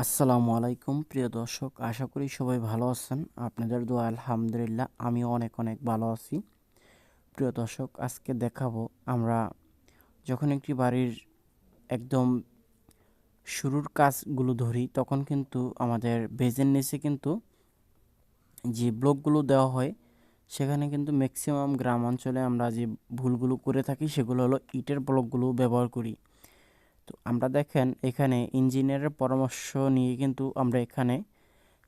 আসসালামু আলাইকুম, প্রিয় দর্শক। আশা করি সবাই ভালো আছেন। আপনাদের দোয়া, আলহামদুলিল্লাহ, আমিও অনেক অনেক ভালো আছি। প্রিয় দর্শক, আজকে দেখাবো আমরা যখন একটি বাড়ির একদম শুরুর কাজগুলো ধরি, তখন কিন্তু আমাদের বেজের নিচে কিন্তু যে ব্লকগুলো দেওয়া হয়, সেখানে কিন্তু ম্যাক্সিমাম গ্রাম অঞ্চলে আমরা যে ভুলগুলো করে থাকি, সেগুলো হলো ইটের ব্লকগুলো ব্যবহার করি। তো আমরা দেখেন এখানে ইঞ্জিনিয়ারের পরামর্শ নিয়ে কিন্তু আমরা এখানে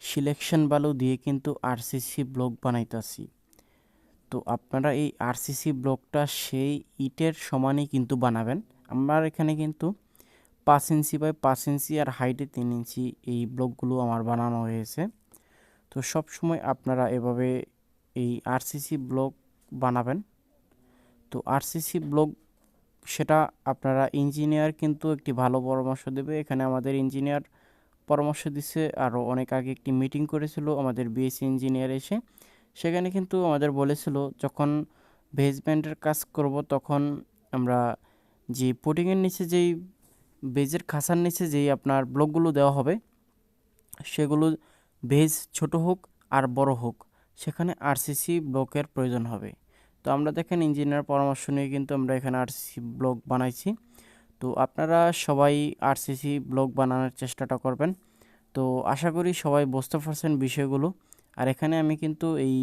সিলেকশন বালু দিয়ে কিন্তু আরসিসি ব্লক বানাইতেছি। তো আপনারা এই আরসিসি ব্লকটা সেই ইটের সমানই কিন্তু বানাবেন। আমার এখানে কিন্তু পাঁচ ইঞ্চি বাই পাঁচ ইঞ্চি আর হাইটে তিন ইঞ্চি এই ব্লকগুলো আমার বানানো হয়েছে। তো সব সময় আপনারা এভাবে এই আরসিসি ব্লক বানাবেন। তো আরসিসি ব্লক সেটা আপনারা ইঞ্জিনিয়ার কিন্তু একটি ভালো পরামর্শ দেবে। এখানে আমাদের ইঞ্জিনিয়ার পরামর্শ দিচ্ছে আরও অনেক আগে একটি মিটিং করেছিল আমাদের বিএসসি ইঞ্জিনিয়ার এসে। সেখানে কিন্তু আমাদের বলেছিল, যখন বেসমেন্টের কাজ করব তখন আমরা যে পুটিংয়ের নিচে যেই বেজের খাসার নিচে যেই আপনার ব্লকগুলো দেওয়া হবে, সেগুলো বেজ ছোট হোক আর বড় হোক, সেখানে আরসিসি ব্লকের প্রয়োজন হবে। তো আমরা দেখেন ইঞ্জিনিয়ার পরামর্শ নিয়ে কিন্তু আমরা এখানে আরসিসি ব্লক বানাইছি। তো আপনারা সবাই আরসিসি ব্লক বানানোর চেষ্টাটা করবেন। তো আশা করি সবাই বুঝতে পারছেন বিষয়গুলো। আর এখানে আমি কিন্তু এই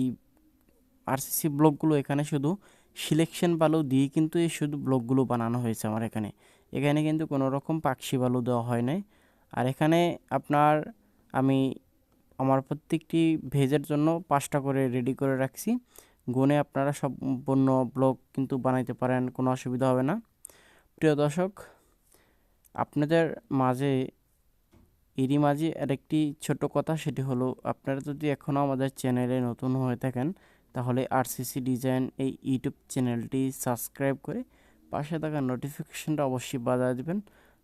আরসিসি ব্লকগুলো এখানে শুধু সিলেকশন বালু দিয়ে কিন্তু এই শুধু ব্লকগুলো বানানো হয়েছে আমার এখানে। এখানে কিন্তু কোনো রকম পাকশি বালু দেওয়া হয় নাই। আর এখানে আপনার আমি আমার প্রত্যেকটি ভেজের জন্য পাঁচটা করে রেডি করে রাখছি। গুনে আপনারা সম্পূর্ণ ব্লগ কিন্তু বানাইতে পারেন, কোনো অসুবিধা হবে না। প্রিয় দর্শক, আপনাদের মাঝে, এরই মাঝে আর একটি ছোট কথা, সেটি হলো আপনারা যদি এখনও আমাদের চ্যানেলে নতুন হয়ে থাকেন, তাহলে আরসিসি ডিজাইন এই ইউটিউব চ্যানেলটি সাবস্ক্রাইব করে পাশে থাকা নোটিফিকেশনটা অবশ্যই বাজায় দেবেন।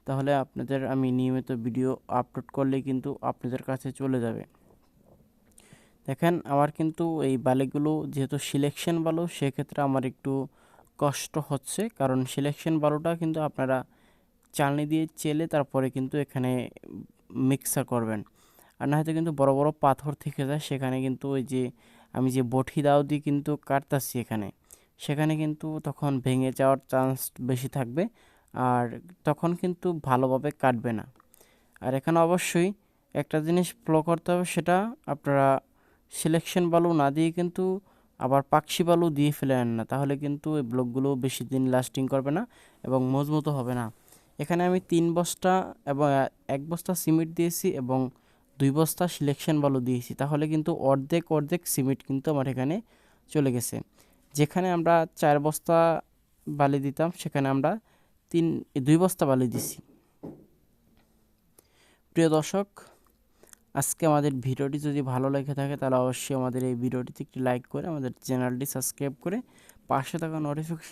তাহলে আপনাদের আমি নিয়মিত ভিডিও আপলোড করলে কিন্তু আপনাদের কাছে চলে যাবে। দেখেন, আমার কিন্তু এই বালিগুলো যেহেতু সিলেকশন বালু, সেক্ষেত্রে আমার একটু কষ্ট হচ্ছে। কারণ সিলেকশন বালুটা কিন্তু আপনারা চালনি দিয়ে চেলে তারপরে কিন্তু এখানে মিক্সার করবেন। আর না হয়তো কিন্তু বড় বড় পাথর থেকে যায়, সেখানে কিন্তু ওই যে আমি যে বটি দাও দিয়ে কিন্তু কাটতাছি এখানে। সেখানে কিন্তু তখন ভেঙে যাওয়ার চান্স বেশি থাকবে, আর তখন কিন্তু ভালোভাবে কাটবে না। আর এখানে অবশ্যই একটা জিনিস ফ্লো করতে হবে, সেটা আপনারা সিলেকশন বালু না দিয়ে কিন্তু আবার পাকশি বালু দিয়ে ফেলেন না। তাহলে কিন্তু এই ব্লকগুলো বেশি দিন লাস্টিং করবে না এবং মজবুত হবে না। এখানে আমি তিন বস্তা এবং এক বস্তা সিমেন্ট দিয়েছি এবং দুই বস্তা সিলেকশন বালু দিয়েছি। তাহলে কিন্তু অর্ধেক অর্ধেক সিমেন্ট কিন্তু আমার এখানে চলে গেছে। যেখানে আমরা চার বস্তা বালি দিতাম, সেখানে আমরা তিন, দুই বস্তা বালি দিছি। প্রিয় দর্শক আজকে আমাদের ভিডিওটি যদি ভালো লেগে থাকে, তাহলে অবশ্যই আমাদের এই ভিডিওটিতে একটি লাইক করে আমাদের চ্যানেলটি সাবস্ক্রাইব করে পাশে থাকা নোটিফিকেশন